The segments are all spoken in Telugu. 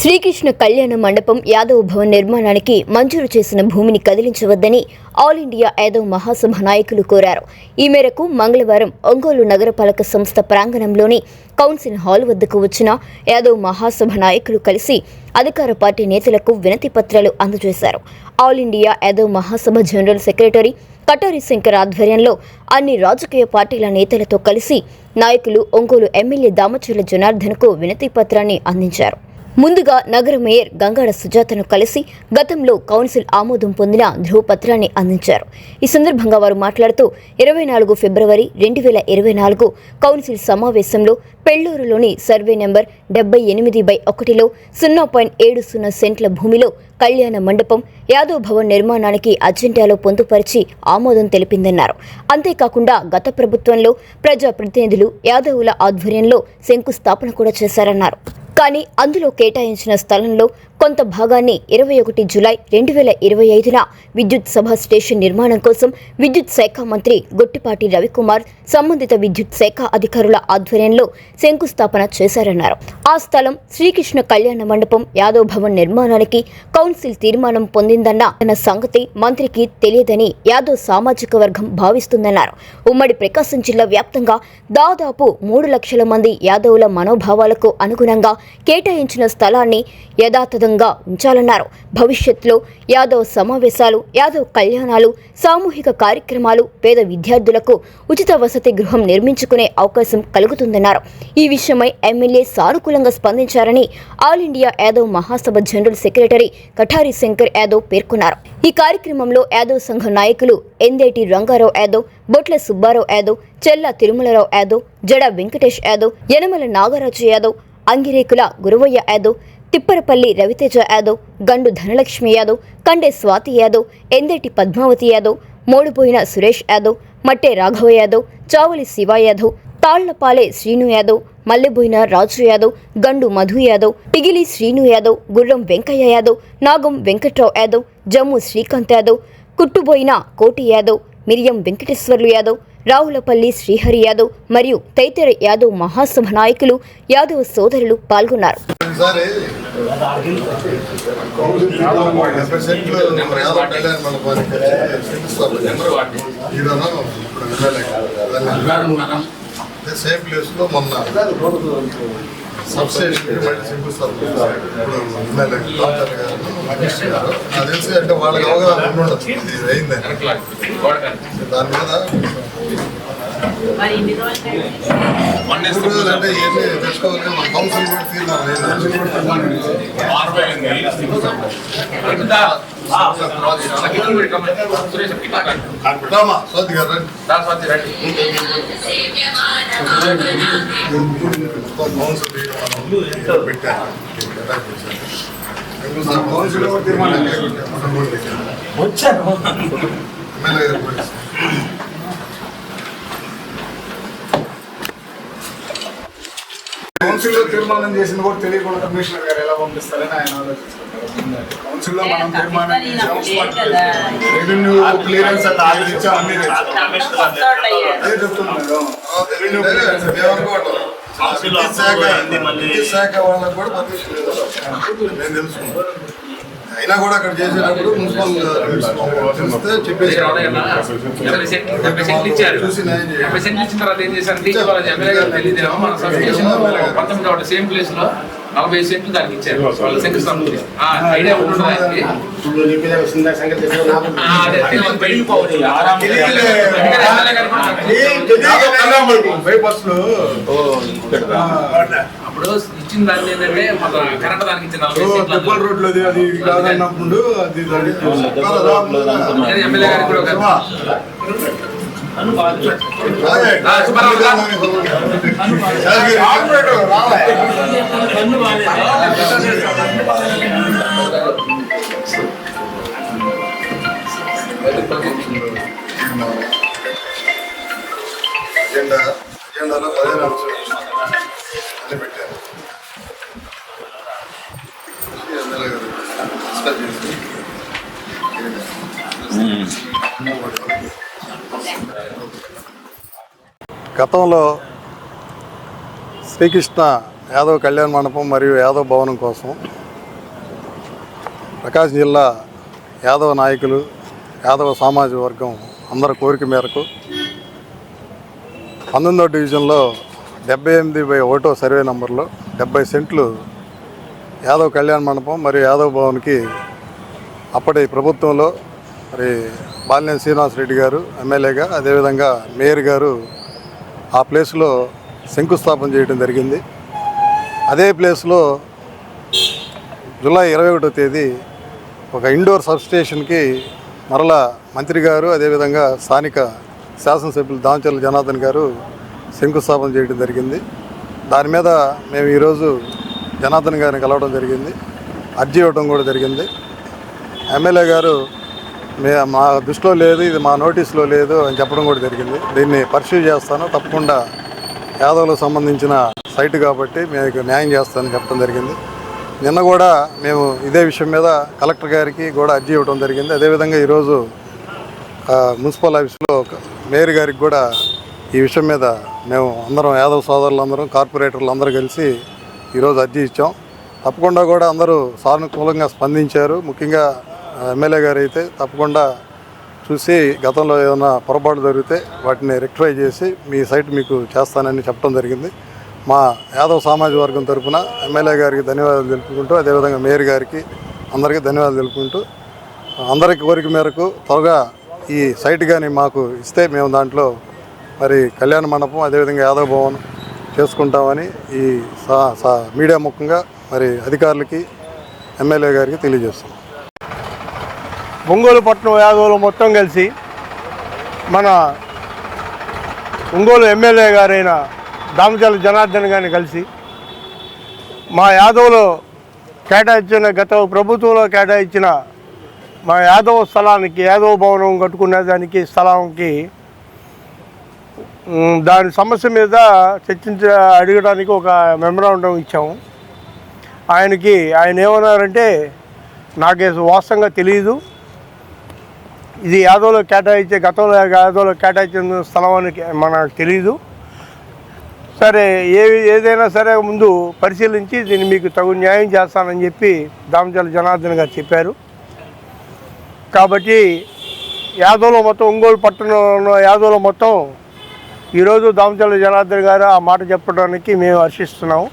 శ్రీకృష్ణ కళ్యాణ మండపం యాదవ్ భవన్ నిర్మాణానికి మంజూరు చేసిన భూమిని కదిలించవద్దని ఆల్ ఇండియా యాదవ్ మహాసభ నాయకులు కోరారు. ఈ మేరకు మంగళవారం ఒంగోలు నగరపాలక సంస్థ ప్రాంగణంలోని కౌన్సిల్ హాల్ వద్దకు వచ్చిన యాదవ్ మహాసభ నాయకులు కలిసి అధికార పార్టీ నేతలకు వినతి పత్రాలు అందజేశారు. All India Yadav Mahasabha general secretary Katari Shankar ఆధ్వర్యంలో అన్ని రాజకీయ పార్టీల నేతలతో కలిసి నాయకులు ఒంగోలు ఎమ్మెల్యే దామచర్ల జనార్దన్కు వినతి పత్రాన్ని అందించారు. ముందుగా నగర మేయర్ గంగాడ సుజాతను కలిసి గతంలో కౌన్సిల్ ఆమోదం పొందిన ధృవపత్రాన్ని అందించారు. ఈ సందర్భంగా వారు మాట్లాడుతూ ఇరవై నాలుగు ఫిబ్రవరి రెండు వేల ఇరవై నాలుగు కౌన్సిల్ సమావేశంలో పెళ్ళూరులోని సర్వే నెంబర్ డెబ్బై ఎనిమిది బై ఒకటిలో సున్నా పాయింట్ ఏడు సున్నా సెంట్ల భూమిలో కళ్యాణ మండపం యాదవ్ భవన్ నిర్మాణానికి అజెండాలో పొందుపరిచి ఆమోదం తెలిపిందన్నారు. అంతేకాకుండా గత ప్రభుత్వంలో ప్రజాప్రతినిధులు యాదవుల ఆధ్వర్యంలో శంకుస్థాపన కూడా చేశారన్నారు. కానీ అందులో కేటాయించిన స్థలంలో కొంత భాగాన్ని ఇరవై ఒకటి జులై రెండు వేల ఇరవై ఐదున విద్యుత్ సభ స్టేషన్ నిర్మాణం కోసం విద్యుత్ శాఖ మంత్రి గొట్టిపాటి రవికుమార్ సంబంధిత విద్యుత్ శాఖ అధికారుల ఆధ్వర్యంలో శంకుస్థాపన చేశారన్నారు. ఆ స్థలం శ్రీకృష్ణ కళ్యాణ మండపం యాదవ్ భవన్ నిర్మాణానికి కౌన్సిల్ తీర్మానం పొందిందన్న అన్న సంగతి మంత్రికి తెలియదని యాదవ్ సామాజిక వర్గం భావిస్తుందన్నారు. ఉమ్మడి ప్రకాశం జిల్లా వ్యాప్తంగా దాదాపు మూడు లక్షల మంది యాదవుల మనోభావాలకు అనుగుణంగా కేటాయించిన స్థలాన్ని యథాతథంగా ఉంచాలన్నారు. భవిష్యత్తులో యాదవ్ సమావేశాలు యాదవ్ కళ్యాణాలు సామూహిక కార్యక్రమాలు పేద విద్యార్థులకు ఉచిత వసతి గృహం నిర్మించుకునే అవకాశం కలుగుతుందన్నారు. ఈ విషయమై ఎమ్మెల్యే సానుకూలంగా స్పందించారని all India Yadav Mahasabha general secretary Katari Shankar Yadav పేర్కొన్నారు. ఈ కార్యక్రమంలో యాదవ్ సంఘ నాయకులు ఎందేటి రంగారావు యాదవ్ బొట్ల సుబ్బారావు యాదవ్ చెల్ల తిరుమలరావు యాదవ్ జడ వెంకటేష్ యాదవ్ యనమల నాగరాజు యాదవ్ అంగిరేకుల గురవయ్య యాదవ్ తిప్పరపల్లి రవితేజ యాదవ్ గండు ధనలక్ష్మి యాదవ్ కండే స్వాతి యాదవ్ ఎందేటి పద్మావతి యాదవ్ మోడిపోయిన సురేష్ యాదవ్ మట్టే రాఘవ యాదవ్ చావలి శివ యాదవ్ తాళ్ళపాలె శ్రీను యాదవ్ మల్లెబోయిన రాజు యాదవ్ గండు మధు యాదవ్ టిగిలి శ్రీను యాదవ్ గుర్రం వెంకయ్య యాదవ్ నాగం వెంకట్రావు యాదవ్ జమ్ము శ్రీకాంత్ యాదవ్ కుట్టుబోయిన కోటి యాదవ్ మిరియం వెంకటేశ్వర్లు యాదవ్ రావులపల్లి శ్రీహరి యాదవ్ మరియు తదితర యాదవ్ మహాసభ నాయకులు యాదవ్ సోదరులు పాల్గొన్నారు. అదే. సేమ్ మొన్న సబ్స్టేషన్ తెలిసి అంటే వాళ్ళకి అవగాహన ఉండి ఉండొచ్చు ఇది అయిందని దాని మీద మరి ఇన్ని రోజులు మూడు రోజులు అంటే ఇవన్నీ తెచ్చుకోవాలి మన కౌన్సిల్ కూడా తీర్మానం రామా సోది గారు రండి. కౌన్సిల్ తీర్మానం పెట్టారు కౌన్సిల్ కూడా తీర్మానం వచ్చాను ఎమ్మెల్యే గారు కూడా కౌన్సిల్ లో తీర్మానం చేసింది కూడా తెలియకుండా కమిషనర్ గారు ఎలా పంపిస్తారని ఆయన ఆలోచిస్తున్నారు. కౌన్సిల్లో మనం తీర్మానం చేసాం రెవెన్యూ క్లియరెన్స్ అట్లా ఆలోచించాం అన్ని. అదే చెప్తున్నాను రెవెన్యూ క్లియరెన్స్ శాఖ వాళ్ళకి కూడా పర్మిషన్ నేను తెలుసుకున్నాను అయినా కూడా అక్కడ చేసేటప్పుడు మున్సిపల్ చెప్పేసి సేమ్ ప్లేస్లో నలభై సెంట్లు దానికి ఇచ్చారు. వాళ్ళు శంకుస్థాపన ఐడియా ఉంటుంది అప్పుడు ఇచ్చిన దాన్ని ఏంటంటే మన కరెంట్ దానికి ఇచ్చిన నలభై సెంట్లు పెబ్బల్ అందులో. రోడ్లో అది అది కాదన్నప్పుడు అది ఎమ్మెల్యే గారికి కూడా అజెండా అజెండాలో పదిహేను అంశాలు అన్ని పెట్టారు ఎమ్మెల్యే గారు డిస్కస్ చేసి గతంలో శ్రీకృష్ణ యాదవ్ కళ్యాణ మండపం మరియు యాదవ్ భవనం కోసం ప్రకాశం జిల్లా యాదవ నాయకులు యాదవ సామాజిక వర్గం అందరి కోరిక మేరకు పంతొమ్మిదో డివిజన్లో డెబ్బై ఎనిమిది బై ఒకటో సర్వే నెంబర్లో డెబ్బై సెంట్లు యాదవ్ కళ్యాణ మండపం మరియు యాదవ్ భవన్కి అప్పటి ప్రభుత్వంలో మరి బాలినేని శ్రీనివాసరెడ్డి గారు ఎమ్మెల్యేగా అదేవిధంగా మేయర్ గారు ఆ ప్లేస్లో శంకుస్థాపన చేయడం జరిగింది. అదే ప్లేస్లో జూలై ఇరవై ఒకటో తేదీ ఒక ఇండోర్ సబ్స్టేషన్కి మరలా మంత్రి గారు అదేవిధంగా స్థానిక శాసనసభ్యులు దామచర్ల జనార్దన్ గారు శంకుస్థాపన చేయడం జరిగింది. దాని మీద మేము ఈరోజు జనార్దన్ గారిని కలవడం జరిగింది. అర్జీ ఇవ్వడం కూడా జరిగింది. ఎమ్మెల్యే గారు మా దృష్టిలో లేదు ఇది మా నోటీస్లో లేదు అని చెప్పడం కూడా జరిగింది. దీన్ని పర్సూ చేస్తాను. తప్పకుండా యాదవులకు సంబంధించిన సైట్ కాబట్టి మీకు న్యాయం చేస్తానని చెప్పడం జరిగింది. నిన్న కూడా మేము ఇదే విషయం మీద కలెక్టర్ గారికి కూడా అర్జీ ఇవ్వడం జరిగింది. అదేవిధంగా ఈరోజు మున్సిపల్ ఆఫీస్లో మేయర్ గారికి కూడా ఈ విషయం మీద మేము అందరం యాదవ సోదరులందరం కార్పొరేటర్లు అందరూ కలిసి ఈరోజు అర్జీ ఇచ్చాం. తప్పకుండా కూడా అందరూ సానుకూలంగా స్పందించారు. ముఖ్యంగా ఎమ్మెల్యే గారు అయితే తప్పకుండా చూసి గతంలో ఏదైనా పొరపాటు జరిగితే వాటిని రెక్టిఫై చేసి మీ సైట్ మీకు చేస్తానని చెప్పడం జరిగింది. మా యాదవ్ సామాజిక వర్గం తరఫున ఎమ్మెల్యే గారికి ధన్యవాదాలు తెలుపుకుంటూ అదేవిధంగా మేయర్ గారికి అందరికీ ధన్యవాదాలు తెలుపుకుంటూ అందరికి కోరిక మేరకు త్వరగా ఈ సైట్ కానీ మాకు ఇస్తే మేము దాంట్లో మరి కళ్యాణ మండపం అదేవిధంగా యాదవ్ భవన్ చేసుకుంటామని ఈ సా సా మీడియా ముఖంగా మరి అధికారులకి ఎమ్మెల్యే గారికి తెలియజేస్తాం ఒంగోలు పట్టణం యాదవులు మొత్తం కలిసి మన ఒంగోలు ఎమ్మెల్యే గారైన దామచల జనార్దన్ గారిని కలిసి మా యాదవులు కేటాయించిన గత ప్రభుత్వంలో కేటాయించిన మా యాదవ స్థలానికి యాదవ భవనం కట్టుకునే దానికి స్థలానికి దాని సమస్య మీద చర్చించ అడగడానికి ఒక మెమరాండం ఇచ్చాము. ఆయనకి ఆయన ఏమన్నారంటే నాకు వాస్తవంగా తెలియదు ఇది యాదవ్లో కేటాయించే గతంలో యాదవ్లో కేటాయించిన స్థలం అని మనకు తెలియదు సరే ఏ ఏదైనా సరే ముందు పరిశీలించి దీన్ని మీకు తగు న్యాయం చేస్తానని చెప్పి దామచల జనార్దన్ గారు చెప్పారు. కాబట్టి యాదవ్లో మొత్తం ఒంగోలు పట్టణంలో యాదవ్లో మొత్తం ఈరోజు దామచల జనార్దన్ గారు ఆ మాట చెప్పడానికి మేము హర్షిస్తున్నాము.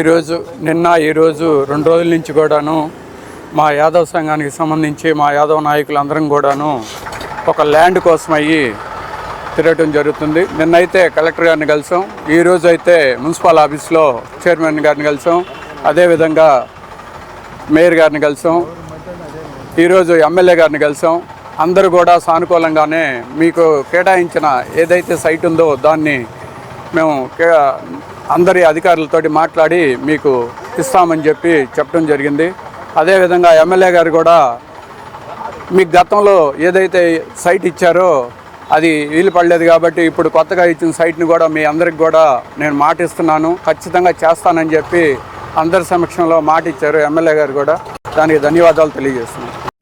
ఈరోజు నిన్న ఈరోజు రెండు రోజుల నుంచి కూడాను మా యాదవ్ సంఘానికి సంబంధించి మా యాదవ్ నాయకులందరం కూడాను ఒక ల్యాండ్ కోసం అయ్యి తిరగటం జరుగుతుంది. నిన్నైతే కలెక్టర్ గారిని కలిసాం. ఈరోజు అయితే మున్సిపల్ ఆఫీస్లో చైర్మన్ గారిని కలిసాం. అదేవిధంగా మేయర్ గారిని కలిసాం. ఈరోజు ఎమ్మెల్యే గారిని కలిసాం. అందరూ కూడా సానుకూలంగానే మీకు కేటాయించిన ఏదైతే సైట్ ఉందో దాన్ని మేము కే అందరి అధికారులతోటి మాట్లాడి మీకు ఇస్తామని చెప్పి చెప్పడం జరిగింది. అదేవిధంగా ఎమ్మెల్యే గారు కూడా మీకు గతంలో ఏదైతే సైట్ ఇచ్చారో అది వీలు పడలేదు కాబట్టి ఇప్పుడు కొత్తగా ఇచ్చిన సైట్ని కూడా మీ అందరికి కూడా నేను మాట ఇస్తున్నాను ఖచ్చితంగా చేస్తానని చెప్పి అందరి సమక్షంలో మాట ఇచ్చారు ఎమ్మెల్యే గారు కూడా. దానికి ధన్యవాదాలు తెలియజేస్తున్నాను.